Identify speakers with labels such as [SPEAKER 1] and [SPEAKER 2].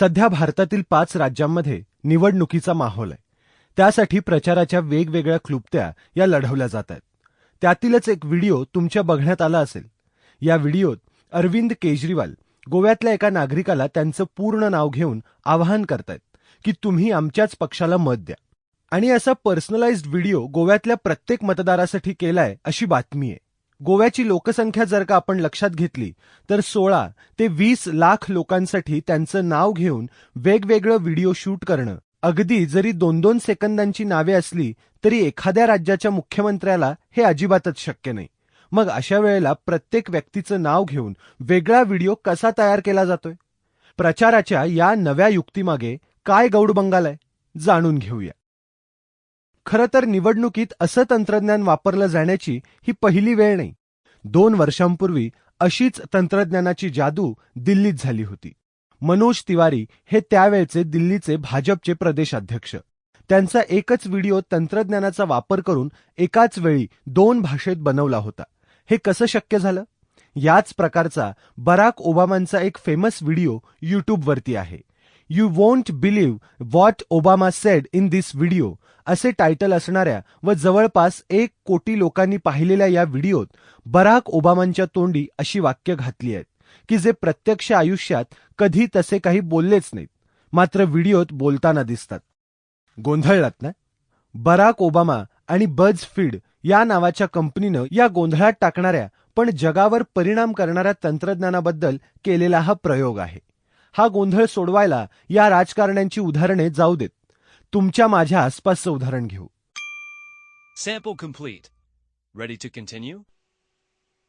[SPEAKER 1] सध्या भारतातील पाच राज्यांमध्ये निवडणुकीचा माहोल आहे. त्यासाठी प्रचाराच्या वेगवेगळ्या क्लुप्त्या या लढवल्या जात आहेत. त्यातीलच एक व्हिडिओ तुमच्या बघण्यात आला असेल. या व्हिडिओत अरविंद केजरीवाल गोव्यातल्या एका नागरिकाला त्यांचं पूर्ण नाव घेऊन आवाहन करतायत की तुम्ही आमच्याच पक्षाला मत द्या. आणि असा पर्सनलाइज्ड व्हिडिओ गोव्यातल्या प्रत्येक मतदारासाठी केलाय अशी बातमी आहे. गोव्याची लोकसंख्या जर का आपण लक्षात घेतली तर सोळा ते वीस लाख लोकांसाठी त्यांचं नाव घेऊन वेगवेगळं व्हिडिओ शूट करणं. अगदी जरी दोन दोन सेकंदांची नावे असली तरी एखाद्या राज्याच्या मुख्यमंत्र्याला हे अजिबातच शक्य नाही. मग अशा वेळेला प्रत्येक व्यक्तीचं नाव घेऊन वेगळा व्हिडिओ कसा तयार केला जातोय? प्रचाराच्या या नव्या युक्तीमागे काय गौडबंगाल आहे? जाणून घेऊया. खरं तर निवडणुकीत असं तंत्रज्ञान वापरलं जाण्याची ही पहिली वेळ नाही. दोन वर्षांपूर्वी अशीच तंत्रज्ञानाची जादू दिल्लीत झाली होती. मनोज तिवारी हे त्यावेळचे दिल्लीचे भाजपचे प्रदेशाध्यक्ष. त्यांचा एकच व्हिडिओ तंत्रज्ञानाचा वापर करून एकाच वेळी दोन भाषेत बनवला होता. हे कसं शक्य झालं? याच प्रकारचा बराक ओबामांचा एक फेमस व्हिडिओ युट्यूबवरती आहे. You won't believe what Obama said in this video असे टायटल असणाऱ्या व जवळपास एक कोटी लोकांनी पाहिलेल्या या व्हिडिओत बराक ओबामांच्या तोंडी अशी वाक्य घातली आहेत की जे प्रत्यक्ष आयुष्यात कधी तसे काही बोललेच नाहीत मात्र व्हिडिओत बोलताना दिसतात. गोंधळलात ना? बराक ओबामा आणि बज फीड या नावाच्या कंपनीनं या गोंधळात टाकणाऱ्या पण जगावर परिणाम करणाऱ्या तंत्रज्ञानाबद्दल केलेला हा प्रयोग आहे. हा गोंधळ सोडवायला या राजकारण्यांची उदाहरणे जाऊ देत तुमच्या माझ्या आसपासचं उदाहरण घेऊ
[SPEAKER 2] Sample complete. Ready to continue?